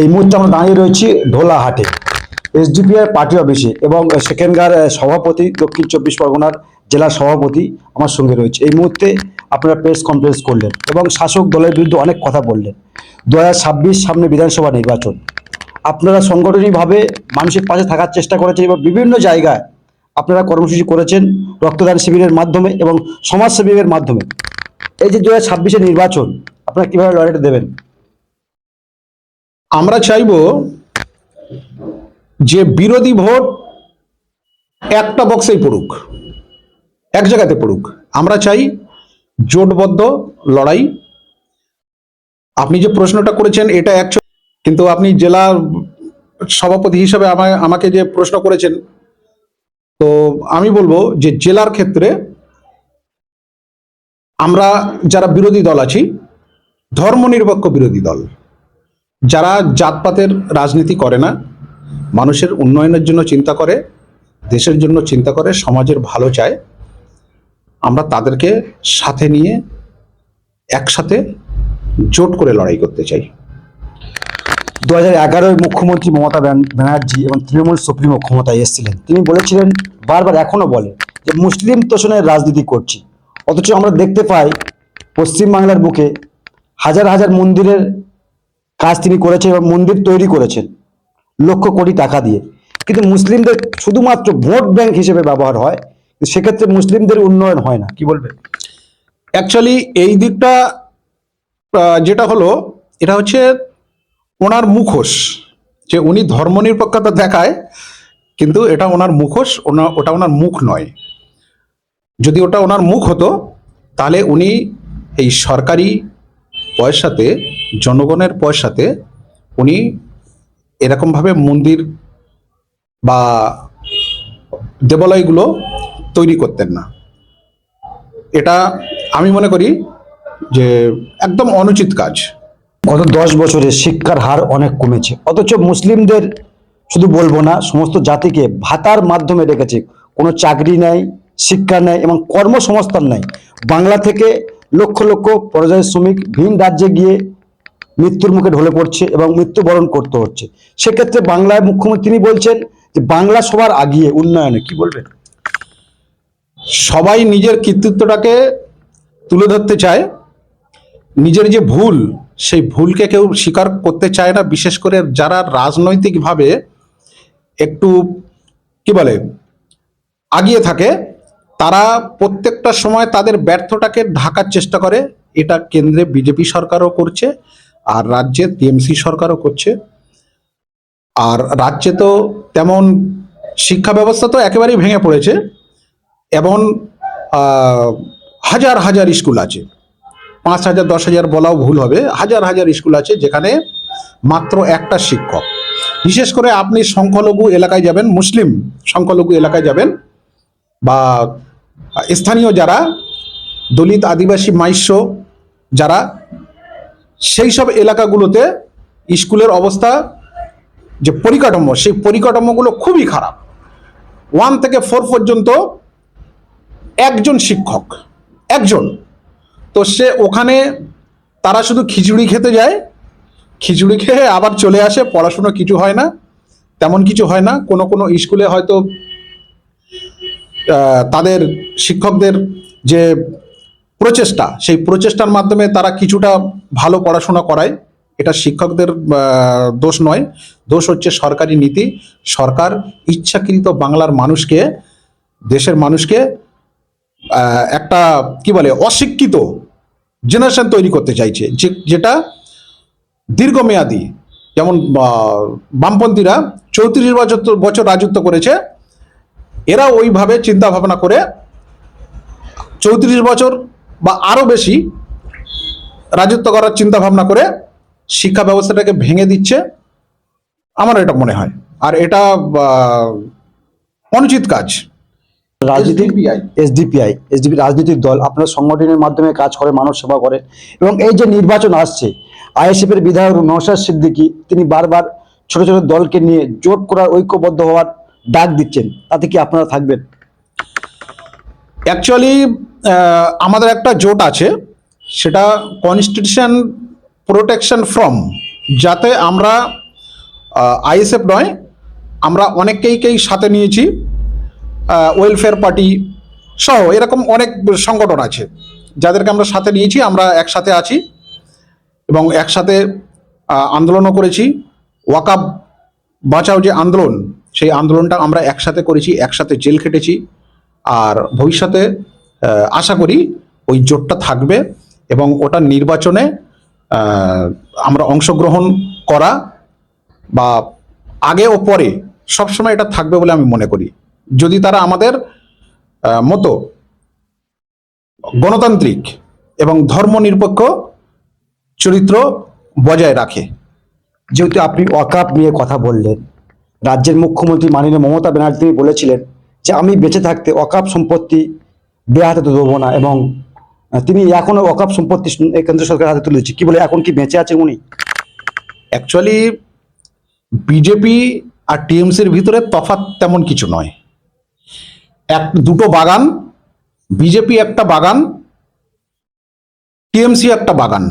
এই মুহূর্তে আমরা দাঁড়িয়ে রয়েছি ঢোলাহাটে। এসডিপিআই পার্টি অফিসে এবং সেখানকার সভাপতি দক্ষিণ চব্বিশ পরগনার জেলা সভাপতি আমার সঙ্গে রয়েছে। এই মুহূর্তে আপনারা প্রেস কনফারেন্স করলেন এবং শাসক দলের বিরুদ্ধে অনেক কথা বললেন। দু হাজার ছাব্বিশ সামনে বিধানসভা নির্বাচন। আপনারা সাংগঠনিকভাবে মানুষের পাশে থাকার চেষ্টা করেছেন এবং বিভিন্ন জায়গায় আপনারা কর্মসূচি করেছেন রক্তদান শিবিরের মাধ্যমে এবং সমাজসেবীদের মাধ্যমে। এই যে দু হাজার নির্বাচন, আপনারা কীভাবে লড়াইটা দেবেন? আমরা চাইব যে বিরোধী ভোট একটা বক্সেই পড়ুক, এক জায়গাতে পড়ুক। আমরা চাই জোটবদ্ধ লড়াই। আপনি যে প্রশ্নটা করেছেন, এটা অ্যাকচুয়ালি কিন্তু আপনি জেলা সভাপতি হিসাবে আমায়, আমাকে যে প্রশ্ন করেছেন, তো আমি বলব যে জেলার ক্ষেত্রে আমরা যারা বিরোধী দল আছি, ধর্মনিরপেক্ষ বিরোধী দল যারা জাতপাতের রাজনীতি করে না, মানুষের উন্নয়নের জন্য চিন্তা করে, দেশের জন্য চিন্তা করে, সমাজের ভালো চায়, আমরা তাদেরকে সাথে নিয়ে একসাথে জোট করে লড়াই করতে চাই। দু হাজার এগারোয় মুখ্যমন্ত্রী মমতা ব্যান- ব্যানার্জি এবং তৃণমূল সুপ্রিমো ক্ষমতায় এসেছিলেন। তিনি বলেছিলেন, বারবার এখনও বলেন যে মুসলিম তোষণের রাজনীতি করছি। অথচ আমরা দেখতে পাই, পশ্চিমবাংলার বুকে হাজার হাজার মন্দিরের কাজ তিনি করেছেন এবং মন্দির তৈরি করেছেন লক্ষ কোটি টাকা দিয়ে। কিন্তু মুসলিমদের শুধুমাত্র ভোট ব্যাংক হিসেবে ব্যবহার হয় সেক্ষেত্রে মুসলিমদের উন্নয়ন হয় না। কি বলবে অ্যাকচুয়ালি এই দিকটা যেটা হলো এটা হচ্ছে ওনার মুখোশ যে উনি ধর্মনিরপেক্ষতা দেখায় কিন্তু এটা ওনার মুখোশ ওনা ওটা ওনার মুখ নয়। যদি ওটা ওনার মুখ হতো তাহলে উনি এই সরকারি পয়সাতে জনগণের পয়সাতে উনি এরকমভাবে মন্দির বা দেবালয়গুলো তৈরি করতেন না। এটা আমি মনে করি যে একদম অনুচিত কাজ। গত দশ বছরে শিক্ষার হার অনেক কমেছে। অথচ মুসলিমদের শুধু বলব না, সমস্ত জাতিকে ভাতার মাধ্যমে রেখেছে। কোনো চাকরি নেই, শিক্ষা নেই এবং কর্মসংস্থান নেই। বাংলা থেকে লক্ষ লক্ষ পর্যায় শ্রমিক ভিন রাজ্যে গিয়ে মৃত্যুর মুখে ঢলে পড়ছে এবং মৃত্যুবরণ করতে হচ্ছে। সেক্ষেত্রে বাংলায় মুখ্যমন্ত্রী তিনি বলছেন যে, বাংলা সবার আগিয়ে উন্নয়নে কি বলবেন? সবাই নিজের কৃতিত্বটাকে তুলে ধরতে চায়। নিজের যে ভুল, সেই ভুলকে কেউ স্বীকার করতে চায় না। বিশেষ করে যারা রাজনৈতিকভাবে একটু, কি বলে, আগিয়ে থাকে, তারা প্রত্যেকটা সময় তাদের ব্যর্থটাকে ঢাকার চেষ্টা করে। এটা কেন্দ্রে বিজেপি সরকারও করছে। আর রাজ্যে টিএমসি সরকারও করছে। আর রাজ্যে তো তেমন শিক্ষা ব্যবস্থা তো একেবারেই ভেঙে পড়েছে আহ, হাজার হাজার স্কুল আছে। পাঁচ হাজার দশ হাজার বলাও ভুল হবে হাজার হাজার স্কুল আছে যেখানে মাত্র একটা শিক্ষক। বিশেষ করে আপনি সংখ্যালঘু এলাকায় যাবেন মুসলিম সংখ্যালঘু এলাকায় যাবেন বা স্থানীয় যারা দলিত আদিবাসী মাইশ্য যারা সেই সব এলাকাগুলোতে স্কুলের অবস্থা যে পরিকাঠামো, সেই পরিকাঠামোগুলো খুবই খারাপ। ওয়ান থেকে ফোর পর্যন্ত একজন শিক্ষক, একজন। তো সে ওখানে তারা শুধু খিচুড়ি খেতে যায়, খিচুড়ি খেয়ে আবার চলে আসে, পড়াশুনো কিছু হয় না, তেমন কিছু হয় না। কোনো কোনো স্কুলে হয়তো তাদের শিক্ষকদের যে প্রচেষ্টা, সেই প্রচেষ্টার মাধ্যমে তারা কিছুটা ভালো পড়াশোনা করায়। এটা শিক্ষকদের দোষ নয়। দোষ হচ্ছে সরকারি নীতি। সরকার ইচ্ছাকৃত বাংলার মানুষকে, দেশের মানুষকে একটা, কি বলে, অশিক্ষিত জেনারেশন তৈরি করতে চাইছে। যে, যেটা দীর্ঘমেয়াদী, যেমন বামপন্থীরা চৌত্রিশ বছর বছর রাজত্ব করেছে, এরা ওইভাবে চিন্তা ভাবনা করে চৌত্রিশ বছর বা আরও বেশি রাজত্ব করার চিন্তা ভাবনা করে শিক্ষা ব্যবস্থাটাকে ভেঙে দিচ্ছে আমার এটা মনে হয়। আর এটা অনুচিত কাজ। এসডিপিআই এসডিপি রাজনৈতিক দল আপনার সংগঠনের মাধ্যমে কাজ করে মানুষ সেবা করে। এবং এই যে নির্বাচন আসছে আইএসএফ এর বিধায়ক নওশাদ সিদ্দিকি তিনি বারবার ছোট ছোট দলকে নিয়ে জোট করার ঐক্যবদ্ধ হওয়ার ডাক দিচ্ছেন। তাতে কি আপনারা থাকবেন? অ্যাকচুয়ালি আমাদের একটা জোট আছে, সেটা কনস্টিটিউশন প্রোটেকশন ফ্রম যাতে আমরা আইএসএফ নয়, আমরা অনেককেইকেই সাথে নিয়েছি ওয়েলফেয়ার পার্টি সহ, এরকম অনেক সংগঠন আছে, যাদেরকে আমরা সাথে নিয়েছি, আমরা একসাথে আছি, এবং একসাথে আন্দোলনও করেছি, ওয়াকাব বাঁচাও যে আন্দোলন, সেই আন্দোলনটা আমরা একসাথে করেছি, একসাথে জেল খেটেছি আর ভবিষ্যতে আশা করি ওই জোটটা থাকবে এবং ওটা নির্বাচনে আমরা অংশগ্রহণ করা বা আগে ও পরে সবসময় এটা থাকবে বলে আমি মনে করি। যদি তারা আমাদের মতো গণতান্ত্রিক এবং ধর্মনিরপেক্ষ চরিত্র বজায় রাখে। যেহেতু আপনি ওয়াকাপ নিয়ে কথা বললেন, রাজ্যের মুখ্যমন্ত্রী মাননীয় মমতা ব্যানার্জি বলেছিলেন যে আমি বেঁচে থাকতে ওয়াকাপ সম্পত্তি বেহাতে তো দেবো না এবং তিনি এখনও ওয়াকাপ সম্পত্তি কেন্দ্র সরকারের হাতে তুলেছে। কি বলে, এখন কি বেঁচে আছেন উনি? অ্যাকচুয়ালি বিজেপি আর টিএমসির ভিতরে তফাৎ তেমন কিছু নয়। এক, দুটো বাগান বিজেপি একটা বাগান টিএমসি একটা বাগান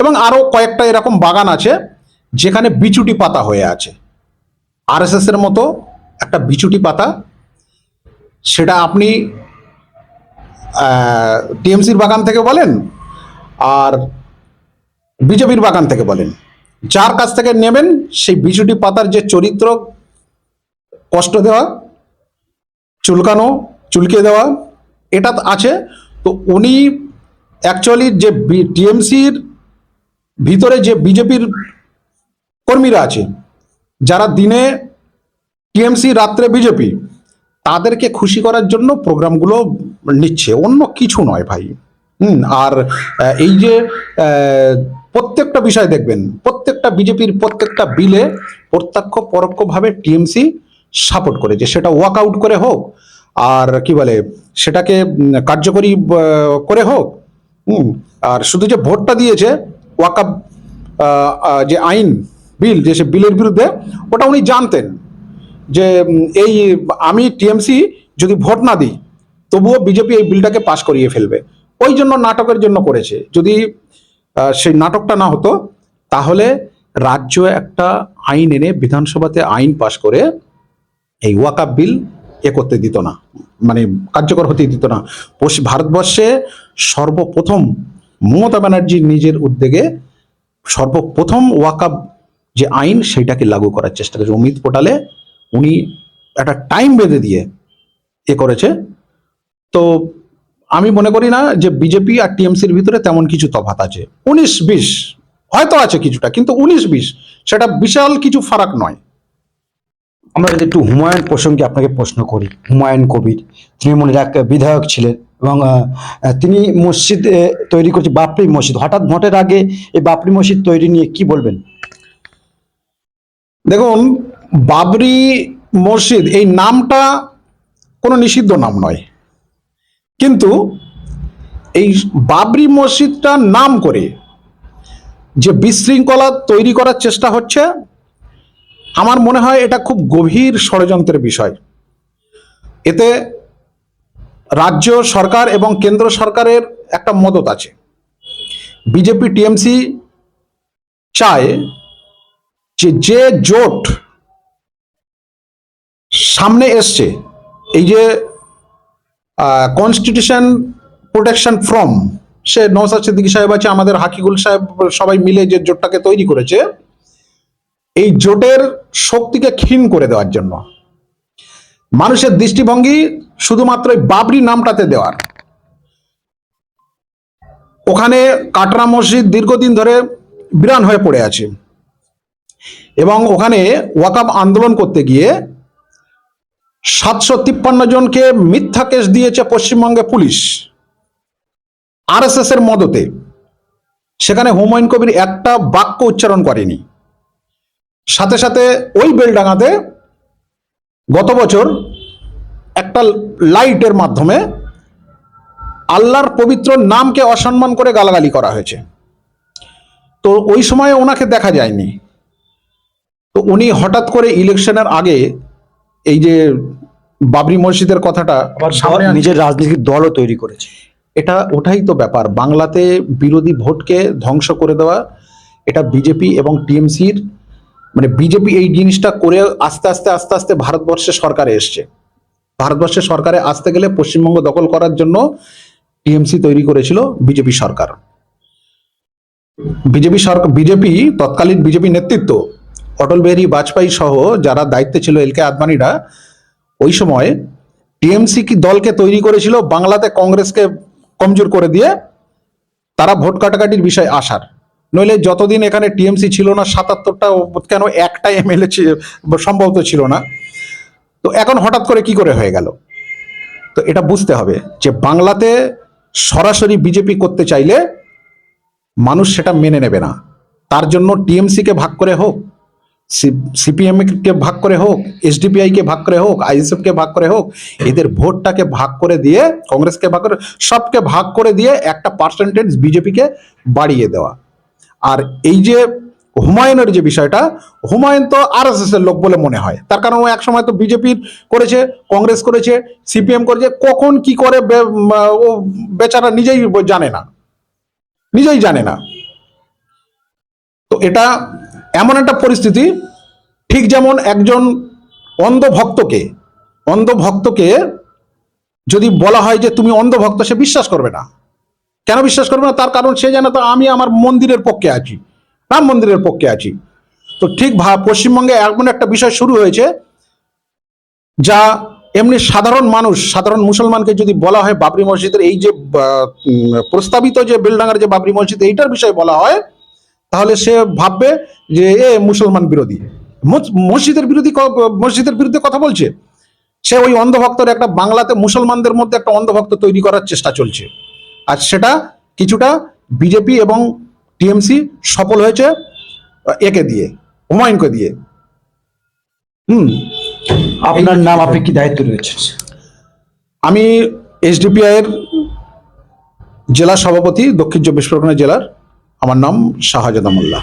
এবং আরও কয়েকটা এরকম বাগান আছে যেখানে বিচুটি পাতা হয়ে আছে। আরএসএসের মতো একটা বিচুটি পাতা সেটা আপনি টিএমসির বাগান থেকে বলেন আর বিজেপির বাগান থেকে বলেন। যার কাছ থেকে নেবেন সেই বিচুটি পাতার যে চরিত্র, কষ্ট দেওয়া, চুলকানো চুলকে দেওয়া, এটা আছে। তো উনি অ্যাকচুয়ালি যে টিএমসির ভিতরে যে বিজেপির কর্মীরা আছে, যারা দিনে টিএমসি, রাত্রে বিজেপি তাদেরকে খুশি করার জন্য প্রোগ্রামগুলো নিচ্ছে। অন্য কিছু নয় ভাই। হুম, আর এই যে প্রত্যেকটা বিষয় দেখবেন, প্রত্যেকটা বিজেপির প্রত্যেকটা বিলে প্রত্যক্ষ পরোক্ষভাবে টিএমসি সাপোর্ট করেছে সেটা ওয়াক আউট করে হোক, আর কি বলে, সেটাকে কার্যকরী করে হোক, হুম, আর শুধু যে ভোটটা দিয়েছে ওয়াকাপ যে আইন, বিল, যে সে বিলের বিরুদ্ধে, ওটা উনি জানতেন। যে এই, আমি টিএমসি যদি ভোট না দিই, তবুও বিজেপি এই বিলটাকে পাশ করিয়ে ফেলবে। ওই জন্য নাটকের জন্য করেছে। যদি সেই নাটকটা না হতো, তাহলে রাজ্য একটা আইন এনে বিধানসভাতে আইন পাশ করে এই ওয়াকাপ বিল এ করতে দিত না। মানে কার্যকর হতে দিত না। ভারতবর্ষে সর্বপ্রথম মমতা ব্যানার্জির নিজের উদ্যোগে সর্বপ্রথম ওয়াকাপ যে আইন, সেটাকে লাগু করার চেষ্টা করেছে। অমিত পোর্টালে উনি একটা টাইম বেঁধে দিয়ে এ করেছে। তো আমি মনে করি না যে বিজেপি আর টিএমসির ভিতরে তেমন কিছু তফাৎ আছে। উনিশ বিশ, হয়তো আছে কিছুটা, কিন্তু উনিশ বিশ, সেটা বিশাল কিছু ফারাক নয়। আমরা যদি একটু হুমায়ুন প্রসঙ্গে আপনাকে প্রশ্ন করি, হুমায়ুন কবির, তৃণমূলের এক বিধায়ক ছিলেন এবং তিনি মসজিদ তৈরি করছে, বাপরি মসজিদ। হঠাৎ ভোটের আগে এই বাপরি মসজিদ তৈরি নিয়ে কি বলবেন? দেখুন বাবরি মসজিদ, এই নামটা কোনো নিষিদ্ধ নাম নয়। কিন্তু এই বাবরি মসজিদটা নাম করে যে বিশৃঙ্খলা তৈরি করার চেষ্টা হচ্ছে, আমার মনে হয় এটা খুব গভীর ষড়যন্ত্রের বিষয়। এতে রাজ্য সরকার এবং কেন্দ্র সরকারের একটা মদত আছে। বিজেপি, টিএমসি চায় যে যে জোট সামনে এসছে এই যে কনস্টিটিউশন প্রোটেকশন ফ্রম সে নৌসাদ সিদ্দিকী সাহেব আছে, আমাদের হাকিগুল সাহেব সবাই মিলে যে জোটটাকে তৈরি করেছে, এই জোটের শক্তিকে ক্ষীণ করে দেওয়ার জন্য। মানুষের দৃষ্টিভঙ্গি শুধুমাত্র বাবরি নামটাতে দেওয়ার। ওখানে কাটরা মসজিদ দীর্ঘদিন ধরে বিরান হয়ে পড়ে আছে। এবং ওখানে ওয়াকাব আন্দোলন করতে গিয়ে সাতশো তিপ্পান্ন জনকে মিথ্যা কেস দিয়েছে পশ্চিমবঙ্গে পুলিশ। আরএসএস এর মদতে। সেখানে হুমায়ুন কবির একটা বাক্য উচ্চারণ করেনি। সাথে সাথে ওই বেলডাঙাতে গত বছর একটা লাইটের মাধ্যমে আল্লাহর পবিত্র নামকে অসম্মান করে গালাগালি করা হয়েছে। তো ওই সময় ওনাকে দেখা যায়নি। তো উনি হঠাৎ করে ইলেকশনের আগে এই যে বাবরি মসজিদের কথাটা সামনে নিজের রাজনৈতিক দলও তৈরি করেছে। এটা ওটাই তো ব্যাপার। বাংলাতে বিরোধী ভোটকে ধ্বংস করে দেওয়া এটা বিজেপি এবং টিএমসির মানে বিজেপি এই জিনিসটা করে আস্তে আস্তে আস্তে আস্তে ভারতবর্ষে সরকারে এসছে। ভারতবর্ষের সরকারে আসতে গেলে পশ্চিমবঙ্গ দখল করার জন্য টিএমসি তৈরি করেছিল বিজেপি সরকার। বিজেপি সরকার বিজেপি তৎকালীন বিজেপি নেতৃত্ব অটল বিহারী বাজপেয়ী সহ যারা দায়িত্বে ছিল এল কে আদবানিরা ওই সময় টিএমসি কি দলকে তৈরি করেছিল? বাংলাতে কংগ্রেসকে কমজোর করে দিয়ে তারা ভোট কাটাকাটির বিষয় আসার নইলে যতদিন এখানে টিএমসি ছিল না, সাতাত্তরটা কেন একটা এমএলএ সম্ভবত ছিল না। তো এখন হঠাৎ করে কি করে হয়ে গেল? তো এটা বুঝতে হবে যে বাংলাতে সরাসরি বিজেপি করতে চাইলে মানুষ সেটা মেনে নেবে না। তার জন্য টিএমসি কে ভাগ করে হোক সিপিএম কে ভাগ করে হোক এসডিপিআই কে ভাগ করে হোক আইএসএফ কে ভাগ করে হোক, এদের ভোটটাকে ভাগ করে দিয়ে, কংগ্রেসকে ভাগ করে, সবকে ভাগ করে দিয়ে একটা পার্সেন্টেজ বিজেপিকে বাড়িয়ে দেওয়া। আর এই যে হুমায়ুনের যে বিষয়টা, হুমায়ুন তো আর এস এর লোক বলে মনে হয়। তার কারণ ও এক সময় তো বিজেপির করেছে, কংগ্রেস করেছে, সিপিএম করেছে, কখন কি করে ও বেচারা নিজেই জানে না। নিজেই জানে না। তো এটা এমন একটা পরিস্থিতি, ঠিক যেমন একজন অন্ধ ভক্তকে অন্ধ ভক্তকে যদি বলা হয় যে তুমি অন্ধভক্ত, সে বিশ্বাস করবে না। কেন বিশ্বাস করবে না? তার কারণ সে জানে তো আমি আমার মন্দিরের পক্ষে আছি, রাম মন্দিরের পক্ষে আছি। তো ঠিক ভা- পশ্চিমবঙ্গে এমন একটা বিষয় শুরু হয়েছে, যা এমনি সাধারণ মানুষ, সাধারণ মুসলমানকে যদি বলা হয় বাবরি মসজিদের এই যে প্রস্তাবিত যে বেলডাঙ্গার যে বাবরি মসজিদ, এইটার বিষয়ে বলা হয় তাহলে সে ভাববে যে এ মুসলমান বিরোধী। মসজিদের বিরোধী মসজিদের বিরুদ্ধে কথা বলছে? সে ওই অন্ধভক্তর একটা বাংলাতে মুসলমানদের মধ্যে একটা অন্ধভক্ত তৈরি করার চেষ্টা চলছে। আর সেটা কিছুটা বিজেপি এবং টিএমসি সফল হয়েছে একে দিয়ে হুমায়ুনকে দিয়ে। হুম। আপনার নাম আপনি কি দায়িত্ব রয়েছে আমি এসডিপিআই এর জেলা সভাপতি দক্ষিণ চব্বিশ পরগনা জেলার আমার নাম শাহজাদা মোল্লা।